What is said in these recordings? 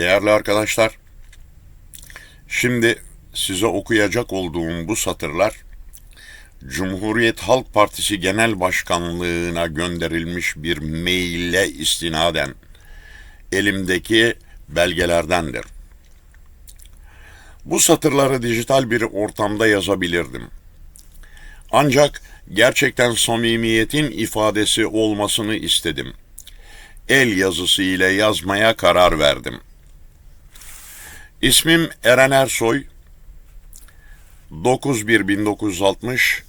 Değerli arkadaşlar, şimdi size okuyacak olduğum bu satırlar Cumhuriyet Halk Partisi Genel Başkanlığına gönderilmiş bir maille istinaden elimdeki belgelerdendir. Bu satırları dijital bir ortamda yazabilirdim. Ancak gerçekten samimiyetin ifadesi olmasını istedim. El yazısı ile yazmaya karar verdim. İsmim Eren Ersoy. 9-1-1960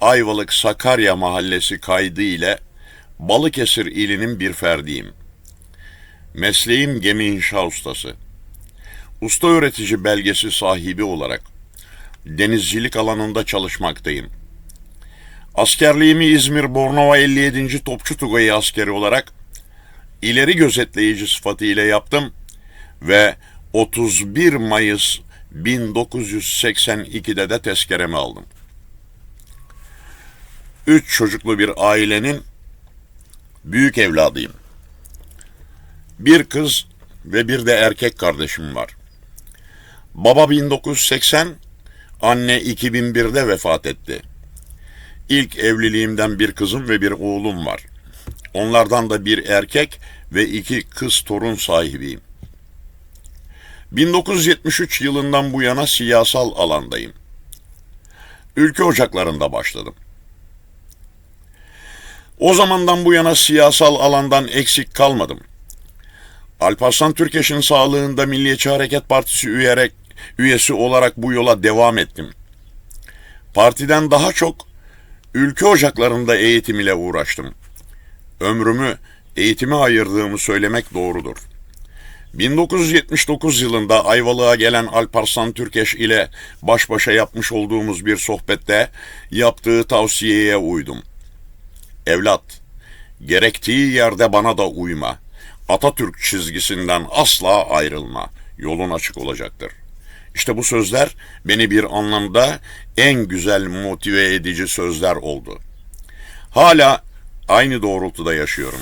Ayvalık Sakarya Mahallesi kaydı ile Balıkesir ilinin bir ferdiyim. Mesleğim gemi inşa ustası. Usta öğretici belgesi sahibi olarak denizcilik alanında çalışmaktayım. Askerliğimi İzmir Bornova 57. Topçu Tugayı askeri olarak ileri gözetleyici sıfatıyla yaptım ve 31 Mayıs 1982'de de tezkeremi aldım. Üç çocuklu bir ailenin büyük evladıyım. Bir kız ve bir de erkek kardeşim var. Baba 1980, anne 2001'de vefat etti. İlk evliliğimden bir kızım ve bir oğlum var. Onlardan da bir erkek ve iki kız torun sahibiyim. 1973 yılından bu yana siyasal alandayım. Ülke ocaklarında başladım. O zamandan bu yana siyasal alandan eksik kalmadım. Alparslan Türkeş'in sağlığında Milliyetçi Hareket Partisi üyerek, üyesi olarak bu yola devam ettim. Partiden daha çok ülke ocaklarında eğitim ile uğraştım. Ömrümü eğitime ayırdığımı söylemek doğrudur. 1979 yılında Ayvalık'a gelen Alparslan Türkeş ile baş başa yapmış olduğumuz bir sohbette yaptığı tavsiyeye uydum. Evlat, gerektiği yerde bana da uyma. Atatürk çizgisinden asla ayrılma. Yolun açık olacaktır. İşte bu sözler beni bir anlamda en güzel motive edici sözler oldu. Hala aynı doğrultuda yaşıyorum.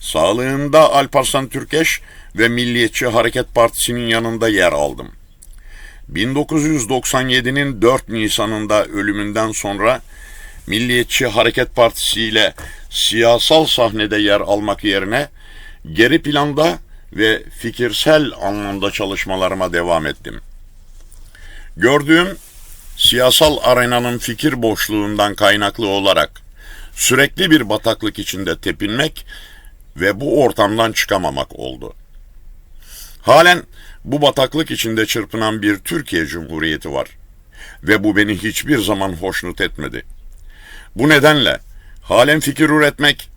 Sağlığında Alparslan Türkeş ve Milliyetçi Hareket Partisi'nin yanında yer aldım. 1997'nin 4 Nisan'ında ölümünden sonra Milliyetçi Hareket Partisi ile siyasal sahnede yer almak yerine geri planda ve fikirsel anlamda çalışmalarıma devam ettim. Gördüğüm siyasal arenanın fikir boşluğundan kaynaklı olarak sürekli bir bataklık içinde tepinmek ve bu ortamdan çıkamamak oldu. Halen bu bataklık içinde çırpınan bir Türkiye Cumhuriyeti var ve bu beni hiçbir zaman hoşnut etmedi. Bu nedenle halen fikir üretmek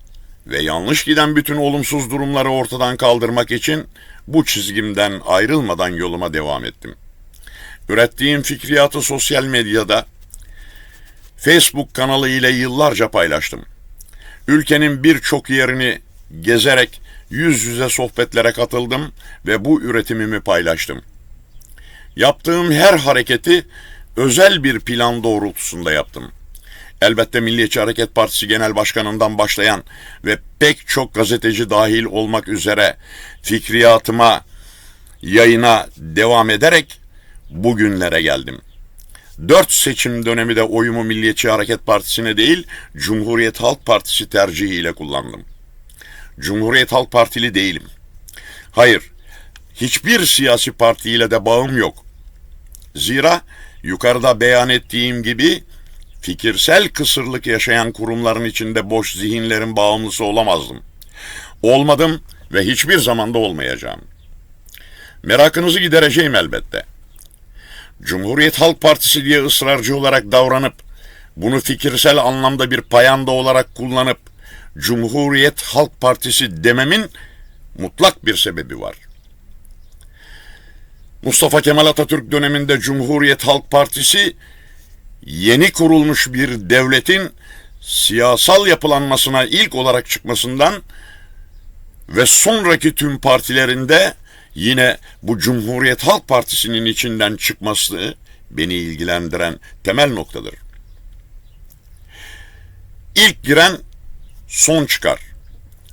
ve yanlış giden bütün olumsuz durumları ortadan kaldırmak için bu çizgimden ayrılmadan yoluma devam ettim. Ürettiğim fikriyatı sosyal medyada Facebook kanalı ile yıllarca paylaştım. Ülkenin birçok yerini gezerek yüz yüze sohbetlere katıldım ve bu üretimimi paylaştım. Yaptığım her hareketi özel bir plan doğrultusunda yaptım. Elbette Milliyetçi Hareket Partisi Genel Başkanı'ndan başlayan ve pek çok gazeteci dahil olmak üzere fikriyatıma, yayına devam ederek bugünlere geldim. Dört seçim dönemi de oyumu Milliyetçi Hareket Partisi'ne değil, Cumhuriyet Halk Partisi tercihiyle kullandım. Cumhuriyet Halk Partili değilim. Hayır, hiçbir siyasi partiyle de bağım yok. Zira yukarıda beyan ettiğim gibi fikirsel kısırlık yaşayan kurumların içinde boş zihinlerin bağımlısı olamazdım. Olmadım ve hiçbir zamanda olmayacağım. Merakınızı gidereceğim elbette. Cumhuriyet Halk Partisi diye ısrarcı olarak davranıp, bunu fikirsel anlamda bir payanda olarak kullanıp, Cumhuriyet Halk Partisi dememin mutlak bir sebebi var. Mustafa Kemal Atatürk döneminde Cumhuriyet Halk Partisi yeni kurulmuş bir devletin siyasal yapılanmasına ilk olarak çıkmasından ve sonraki tüm partilerinde yine bu Cumhuriyet Halk Partisi'nin içinden çıkması beni ilgilendiren temel noktadır. İlk giren son çıkar.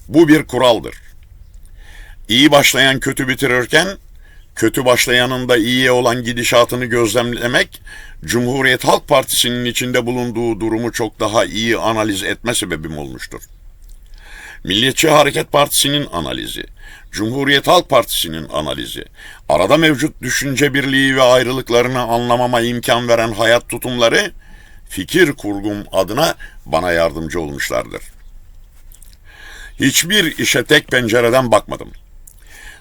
Bu bir kuraldır. iyi başlayan kötü bitirirken kötü başlayanın da iyiye olan gidişatını gözlemlemek Cumhuriyet Halk Partisi'nin içinde bulunduğu durumu çok daha iyi analiz etme sebebim olmuştur. Milliyetçi Hareket Partisi'nin analizi, Cumhuriyet Halk Partisi'nin analizi, arada mevcut düşünce birliği ve ayrılıklarını anlamama imkan veren hayat tutumları fikir kurgum adına bana yardımcı olmuşlardır. Hiçbir işe tek pencereden bakmadım.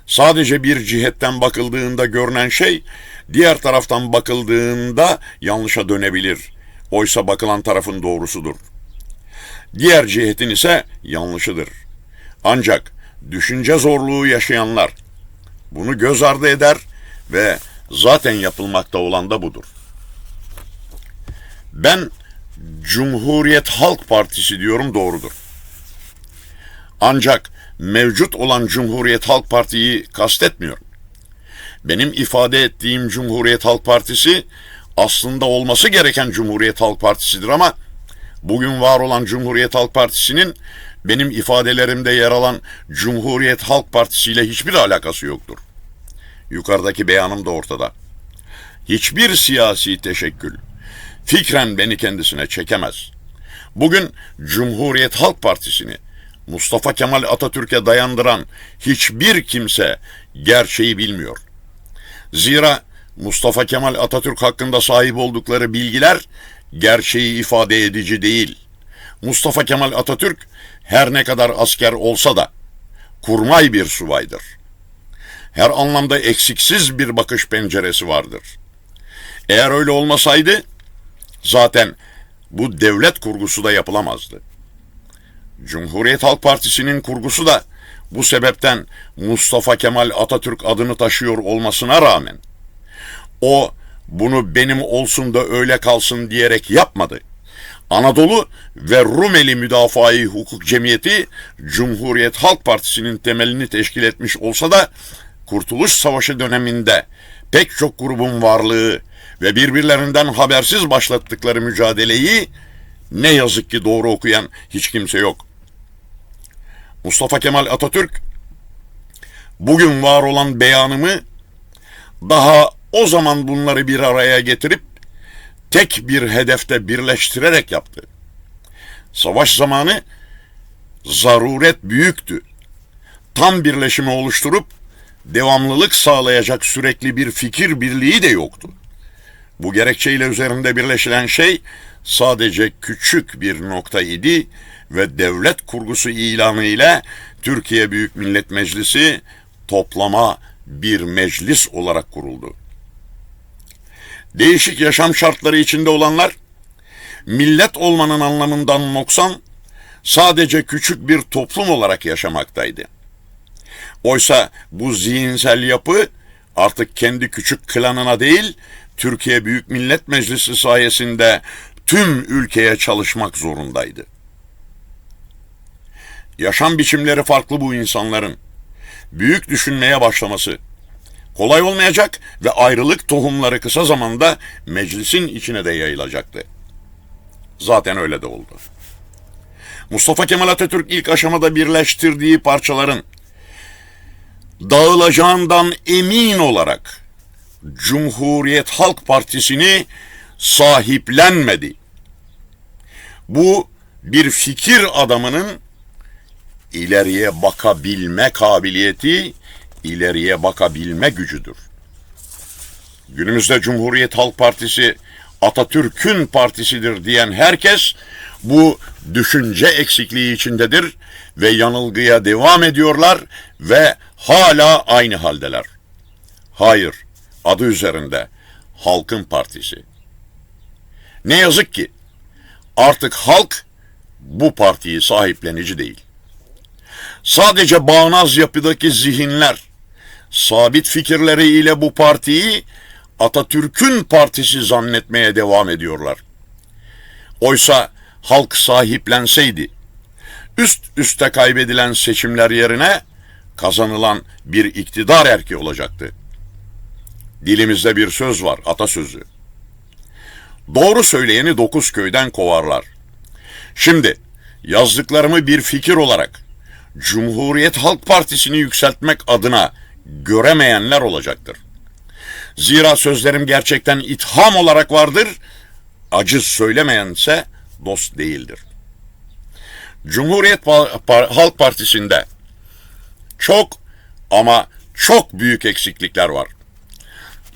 Sadece bir cihetten bakıldığında görünen şey, diğer taraftan bakıldığında yanlışa dönebilir. Oysa bakılan tarafın doğrusudur. Diğer cihetin ise yanlışıdır. Ancak düşünce zorluğu yaşayanlar bunu göz ardı eder ve zaten yapılmakta olan da budur. Ben Cumhuriyet Halk Partisi diyorum doğrudur. Ancak mevcut olan Cumhuriyet Halk Parti'yi kastetmiyorum. Benim ifade ettiğim Cumhuriyet Halk Partisi aslında olması gereken Cumhuriyet Halk Partisi'dir ama bugün var olan Cumhuriyet Halk Partisi'nin benim ifadelerimde yer alan Cumhuriyet Halk Partisi ile hiçbir alakası yoktur. Yukarıdaki beyanım da ortada. Hiçbir siyasi teşekkül fikren beni kendisine çekemez. Bugün Cumhuriyet Halk Partisi'ni Mustafa Kemal Atatürk'e dayandıran hiçbir kimse gerçeği bilmiyor. Zira Mustafa Kemal Atatürk hakkında sahip oldukları bilgiler gerçeği ifade edici değil. Mustafa Kemal Atatürk her ne kadar asker olsa da kurmay bir subaydır. Her anlamda eksiksiz bir bakış penceresi vardır. Eğer öyle olmasaydı zaten bu devlet kurgusu da yapılamazdı. Cumhuriyet Halk Partisi'nin kurgusu da bu sebepten Mustafa Kemal Atatürk adını taşıyor olmasına rağmen o bunu benim olsun da öyle kalsın diyerek yapmadı. Anadolu ve Rumeli Müdafaa-i Hukuk Cemiyeti Cumhuriyet Halk Partisi'nin temelini teşkil etmiş olsa da Kurtuluş Savaşı döneminde pek çok grubun varlığı ve birbirlerinden habersiz başlattıkları mücadeleyi ne yazık ki doğru okuyan hiç kimse yok. Mustafa Kemal Atatürk bugün var olan beyanımı daha o zaman bunları bir araya getirip tek bir hedefte birleştirerek yaptı. Savaş zamanı zaruret büyüktü. Tam birleşimi oluşturup devamlılık sağlayacak sürekli bir fikir birliği de yoktu. Bu gerekçeyle üzerinde birleşilen şey sadece küçük bir nokta idi ve devlet kurgusu ilanı ile Türkiye Büyük Millet Meclisi toplama bir meclis olarak kuruldu. Değişik yaşam şartları içinde olanlar millet olmanın anlamından noksan sadece küçük bir toplum olarak yaşamaktaydı. Oysa bu zihinsel yapı artık kendi küçük klanına değil, Türkiye Büyük Millet Meclisi sayesinde tüm ülkeye çalışmak zorundaydı. Yaşam biçimleri farklı bu insanların. Büyük düşünmeye başlaması kolay olmayacak ve ayrılık tohumları kısa zamanda meclisin içine de yayılacaktı. Zaten öyle de oldu. Mustafa Kemal Atatürk ilk aşamada birleştirdiği parçaların dağılacağından emin olarak Cumhuriyet Halk Partisi'ni sahiplenmedi. Bu bir fikir adamının ileriye bakabilme kabiliyeti, ileriye bakabilme gücüdür. Günümüzde Cumhuriyet Halk Partisi Atatürk'ün partisidir diyen herkes bu düşünce eksikliği içindedir ve yanılgıya devam ediyorlar ve hala aynı haldeler. Hayır, adı üzerinde Halkın Partisi. Ne yazık ki artık halk bu partiyi sahiplenici değil. Sadece bağnaz yapıdaki zihinler, sabit fikirleriyle bu partiyi Atatürk'ün partisi zannetmeye devam ediyorlar. Oysa halk sahiplenseydi, üst üste kaybedilen seçimler yerine kazanılan bir iktidar erki olacaktı. Dilimizde bir söz var, atasözü. Doğru söyleyeni dokuz köyden kovarlar. Şimdi yazdıklarımı bir fikir olarak Cumhuriyet Halk Partisi'ni yükseltmek adına göremeyenler olacaktır. Zira sözlerim gerçekten itham olarak vardır, acı söylemeyense dost değildir. Cumhuriyet Halk Partisi'nde çok ama çok büyük eksiklikler var.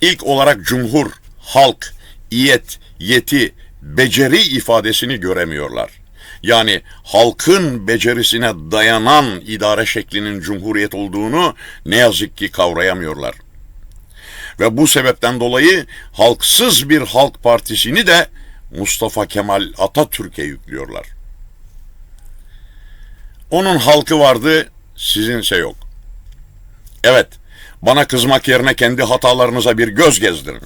İlk olarak cumhur, halk, iyet, yeti, beceri ifadesini göremiyorlar. Yani halkın becerisine dayanan idare şeklinin cumhuriyet olduğunu ne yazık ki kavrayamıyorlar. Ve bu sebepten dolayı halksız bir halk partisini de Mustafa Kemal Atatürk'e yüklüyorlar. Onun halkı vardı, sizinse yok. Evet, bana kızmak yerine kendi hatalarınıza bir göz gezdirin.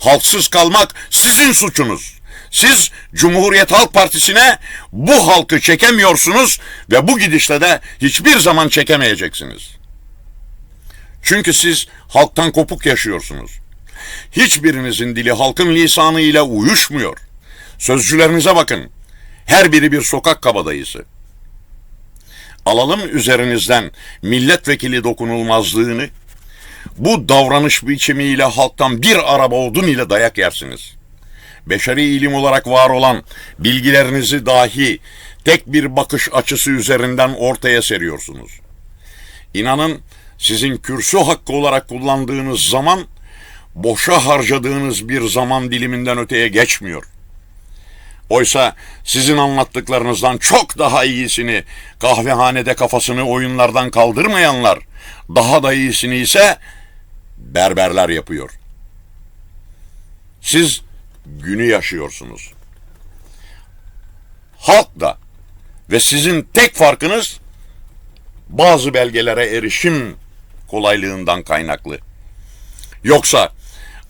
Halksız kalmak sizin suçunuz. Siz Cumhuriyet Halk Partisi'ne bu halkı çekemiyorsunuz ve bu gidişle de hiçbir zaman çekemeyeceksiniz. Çünkü siz halktan kopuk yaşıyorsunuz. Hiçbirinizin dili halkın lisanı ile uyuşmuyor. Sözcülerinize bakın. Her biri bir sokak kabadayısı. Alalım üzerinizden milletvekili dokunulmazlığını. Bu davranış biçimiyle halktan bir araba odun ile dayak yersiniz. Beşeri ilim olarak var olan bilgilerinizi dahi tek bir bakış açısı üzerinden ortaya seriyorsunuz. İnanın sizin kürsü hakkı olarak kullandığınız zaman boşa harcadığınız bir zaman diliminden öteye geçmiyor. Oysa sizin anlattıklarınızdan çok daha iyisini kahvehanede kafasını oyunlardan kaldırmayanlar, daha da iyisini ise berberler yapıyor. Siz günü yaşıyorsunuz. Halk da ve sizin tek farkınız bazı belgelere erişim kolaylığından kaynaklı. Yoksa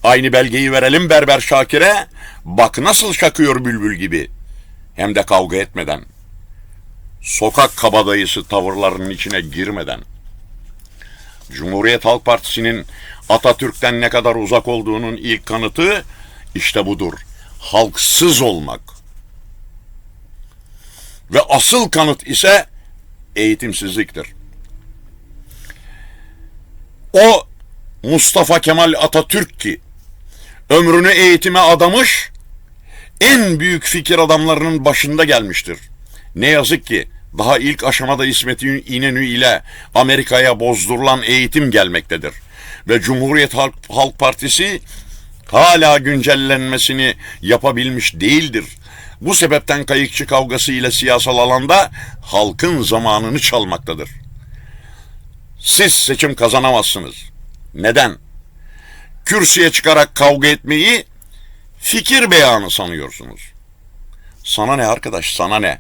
aynı belgeyi verelim Berber Şakir'e bak nasıl şakıyor bülbül gibi hem de kavga etmeden sokak kabadayısı tavırlarının içine girmeden Cumhuriyet Halk Partisi'nin Atatürk'ten ne kadar uzak olduğunun ilk kanıtı işte budur. Halksız olmak. Ve asıl kanıt ise eğitimsizliktir. O Mustafa Kemal Atatürk ki ömrünü eğitime adamış en büyük fikir adamlarının başında gelmiştir. Ne yazık ki daha ilk aşamada İsmet İnönü ile Amerika'ya bozdurulan eğitim gelmektedir. Ve Cumhuriyet Halk, Halk Partisi hala güncellenmesini yapabilmiş değildir. Bu sebepten kayıkçı kavgası ile siyasal alanda halkın zamanını çalmaktadır. Siz seçim kazanamazsınız. Neden? Kürsüye çıkarak kavga etmeyi fikir beyanı sanıyorsunuz. Sana ne arkadaş, sana ne?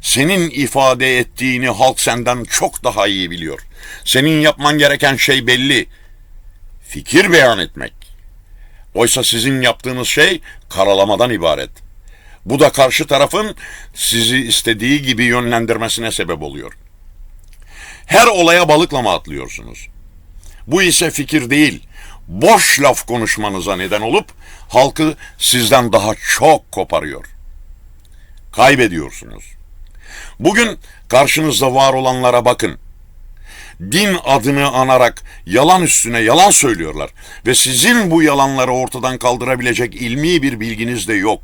Senin ifade ettiğini halk senden çok daha iyi biliyor. Senin yapman gereken şey belli. Fikir beyan etmek. Oysa sizin yaptığınız şey karalamadan ibaret. Bu da karşı tarafın sizi istediği gibi yönlendirmesine sebep oluyor. Her olaya balıklama atlıyorsunuz. Bu ise fikir değil, boş laf konuşmanıza neden olup halkı sizden daha çok koparıyor. Kaybediyorsunuz. Bugün karşınızda var olanlara bakın. Din adını anarak yalan üstüne yalan söylüyorlar ve sizin bu yalanları ortadan kaldırabilecek ilmi bir bilginiz de yok.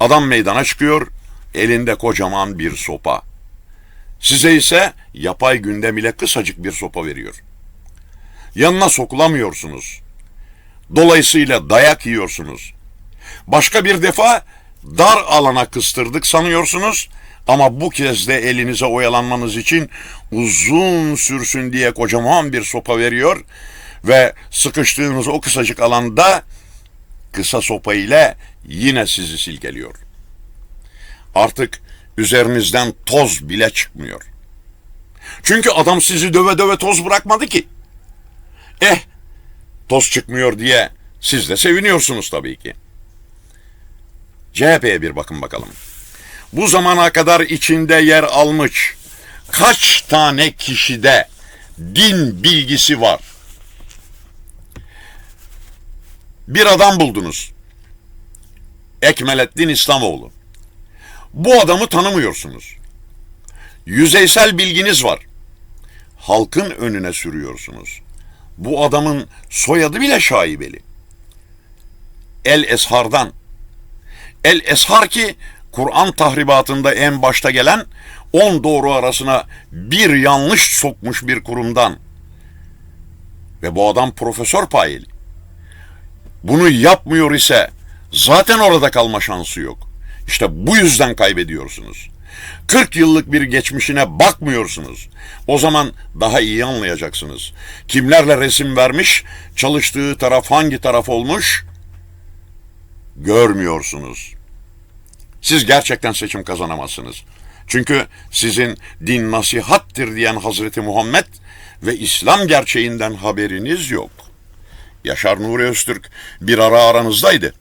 Adam meydana çıkıyor, elinde kocaman bir sopa. Size ise yapay gündem ile kısacık bir sopa veriyor. Yanına sokulamıyorsunuz. Dolayısıyla dayak yiyorsunuz. Başka bir defa dar alana kıstırdık sanıyorsunuz ama bu kez de elinize oyalanmanız için uzun sürsün diye kocaman bir sopa veriyor ve sıkıştığınız o kısacık alanda kısa sopa ile yine sizi silkeliyor. Artık üzerinizden toz bile çıkmıyor. Çünkü adam sizi döve döve toz bırakmadı ki. Eh, toz çıkmıyor diye siz de seviniyorsunuz tabii ki. CHP'ye bir bakın bakalım. Bu zamana kadar içinde yer almış kaç tane kişide din bilgisi var? Bir adam buldunuz. Ekmelettin İslamoğlu. Bu adamı tanımıyorsunuz. yüzeysel bilginiz var. Halkın önüne sürüyorsunuz. Bu adamın soyadı bile şaibeli. El Eshar'dan. El Eshar ki Kur'an tahribatında en başta gelen on doğru arasına bir yanlış sokmuş bir kurumdan. Ve bu adam profesör payeli. Bunu yapmıyor ise zaten orada kalma şansı yok. İşte bu yüzden kaybediyorsunuz. 40 yıllık bir geçmişine bakmıyorsunuz. O zaman daha iyi anlayacaksınız. Kimlerle resim vermiş, çalıştığı taraf hangi taraf olmuş görmüyorsunuz. Siz gerçekten seçim kazanamazsınız. Çünkü sizin din nasihattir diyen Hazreti Muhammed ve İslam gerçeğinden haberiniz yok. Yaşar Nuri Öztürk bir ara aranızdaydı.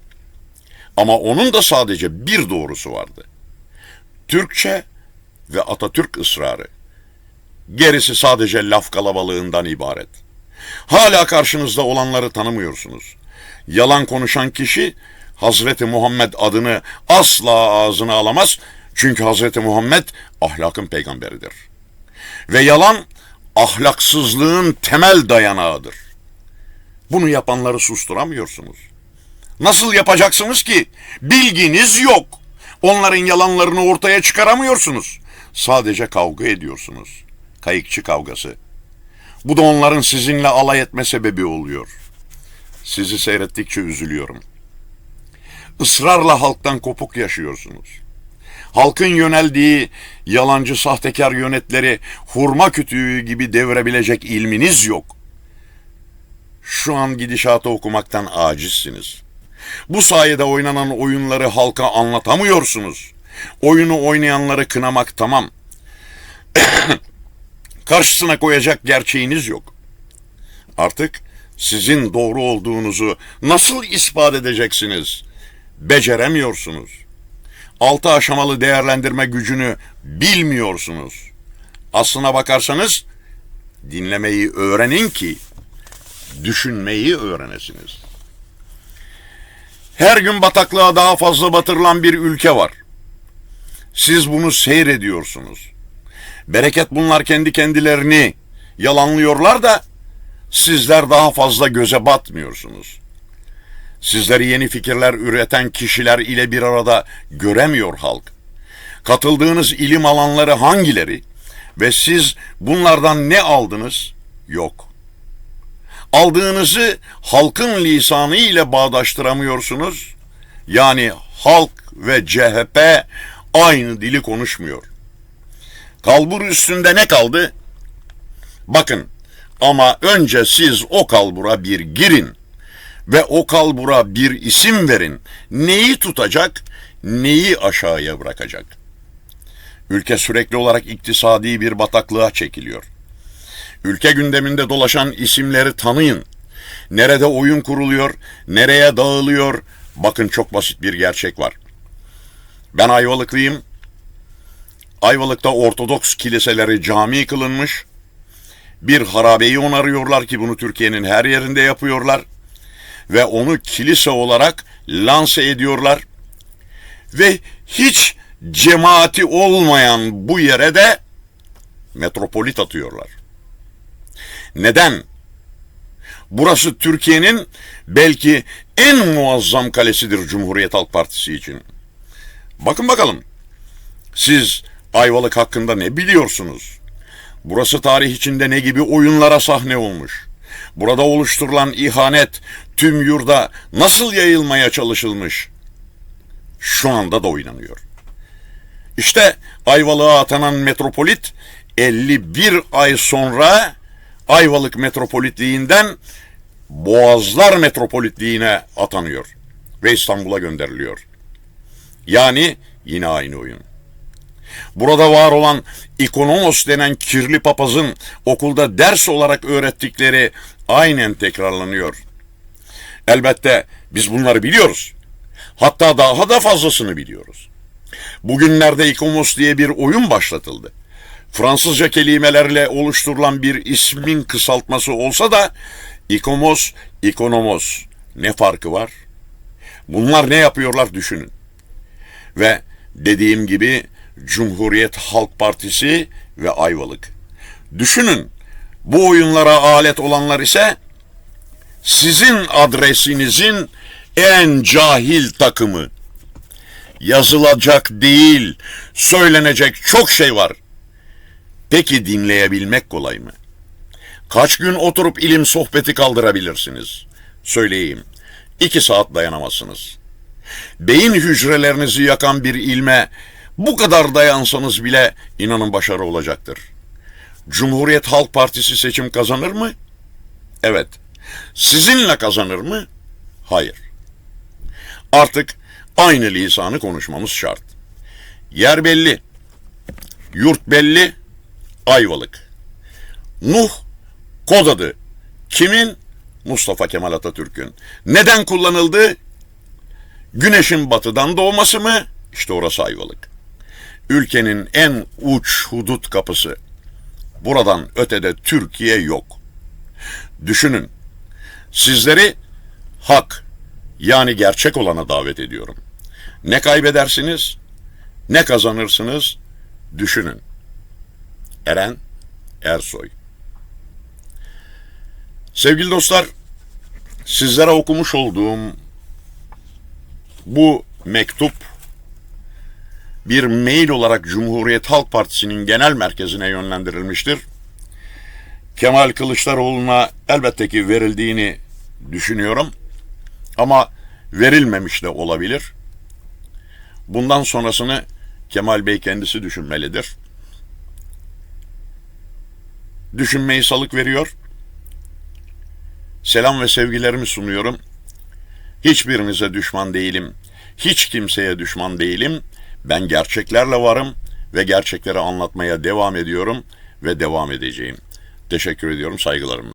Ama onun da sadece bir doğrusu vardı. Türkçe ve Atatürk ısrarı. Gerisi sadece laf kalabalığından ibaret. Hala karşınızda olanları tanımıyorsunuz. Yalan konuşan kişi Hazreti Muhammed adını asla ağzına alamaz. Çünkü Hazreti Muhammed ahlakın peygamberidir. Ve yalan ahlaksızlığın temel dayanağıdır. Bunu yapanları susturamıyorsunuz. Nasıl yapacaksınız ki? Bilginiz yok. Onların yalanlarını ortaya çıkaramıyorsunuz. Sadece kavga ediyorsunuz. Kayıkçı kavgası. Bu da onların sizinle alay etme sebebi oluyor. Sizi seyrettikçe üzülüyorum. Israrla halktan kopuk yaşıyorsunuz. Halkın yöneldiği yalancı sahtekar yönetleri hurma kütüğü gibi devirebilecek ilminiz yok. Şu an gidişatı okumaktan acizsiniz. Bu sayede oynanan oyunları halka anlatamıyorsunuz. Oyunu oynayanları kınamak tamam. Karşısına koyacak gerçeğiniz yok. Artık sizin doğru olduğunuzu nasıl ispat edeceksiniz? Beceremiyorsunuz. Altı aşamalı değerlendirme gücünü bilmiyorsunuz. Aslına bakarsanız dinlemeyi öğrenin ki düşünmeyi öğrenesiniz. Her gün bataklığa daha fazla batırılan bir ülke var. Siz bunu seyrediyorsunuz. Bereket bunlar kendi kendilerini yalanlıyorlar da sizler daha fazla göze batmıyorsunuz. Sizleri yeni fikirler üreten kişiler ile bir arada göremiyor halk. Katıldığınız ilim alanları hangileri ve siz bunlardan ne aldınız? Yok. Aldığınızı halkın lisanı ile bağdaştıramıyorsunuz. Yani halk ve CHP aynı dili konuşmuyor. Kalbur üstünde ne kaldı? Bakın ama önce siz o kalbura bir girin ve o kalbura bir isim verin. Neyi tutacak, neyi aşağıya bırakacak? Ülke sürekli olarak iktisadi bir bataklığa çekiliyor. Ülke gündeminde dolaşan isimleri tanıyın. Nerede oyun kuruluyor, nereye dağılıyor? Bakın çok basit bir gerçek var. Ben Ayvalıklıyım. Ayvalık'ta Ortodoks kiliseleri cami kılınmış. Bir harabeyi onarıyorlar ki bunu Türkiye'nin her yerinde yapıyorlar. Ve onu kilise olarak lanse ediyorlar. Ve hiç cemaati olmayan bu yere de metropolit atıyorlar. Neden? Burası Türkiye'nin belki en muazzam kalesidir Cumhuriyet Halk Partisi için. Bakın bakalım. Siz Ayvalık hakkında ne biliyorsunuz? Burası tarih içinde ne gibi oyunlara sahne olmuş? Burada oluşturulan ihanet tüm yurda nasıl yayılmaya çalışılmış? Şu anda da oynanıyor. İşte Ayvalık'a atanan metropolit 51 ay sonra Ayvalık metropolitliğinden Boğazlar metropolitliğine atanıyor ve İstanbul'a gönderiliyor. Yani yine aynı oyun. Burada var olan ikonomos denen kirli papazın okulda ders olarak öğrettikleri aynen tekrarlanıyor. Elbette biz bunları biliyoruz. Hatta daha da fazlasını biliyoruz. Bugünlerde ikomos diye bir oyun başlatıldı. Fransızca kelimelerle oluşturulan bir ismin kısaltması olsa da ikomos, ikonomos ne farkı var? Bunlar ne yapıyorlar düşünün. Ve dediğim gibi Cumhuriyet Halk Partisi ve Ayvalık. Düşünün, bu oyunlara alet olanlar ise sizin adresinizin en cahil takımı. Yazılacak değil, söylenecek çok şey var. Peki dinleyebilmek kolay mı? Kaç gün oturup ilim sohbeti kaldırabilirsiniz? Söyleyeyim. İki saat dayanamazsınız. Beyin hücrelerinizi yakan bir ilme bu kadar dayansanız bile inanın başarı olacaktır. Cumhuriyet Halk Partisi seçim kazanır mı? Evet. Sizinle kazanır mı? Hayır. Artık aynı lisanı konuşmamız şart. Yer belli. Yurt belli. Ayvalık. Nuh kod adı. Kimin? Mustafa Kemal Atatürk'ün. Neden kullanıldı? Güneşin batıdan doğması mı? İşte orası Ayvalık. Ülkenin en uç hudut kapısı. Buradan ötede Türkiye yok. Düşünün. Sizleri hak yani gerçek olana davet ediyorum. Ne kaybedersiniz, ne kazanırsınız düşünün. Eren Ersoy Sevgili dostlar, sizlere okumuş olduğum bu mektup bir mail olarak Cumhuriyet Halk Partisi'nin genel merkezine yönlendirilmiştir. Kemal Kılıçdaroğlu'na elbette ki verildiğini düşünüyorum. Ama verilmemiş de olabilir. Bundan sonrasını Kemal Bey kendisi düşünmelidir. Düşünmeyi salık veriyor. Selam ve sevgilerimi sunuyorum. Hiçbirinize düşman değilim. Hiç kimseye düşman değilim. Ben gerçeklerle varım ve gerçekleri anlatmaya devam ediyorum ve devam edeceğim. Teşekkür ediyorum saygılarımla.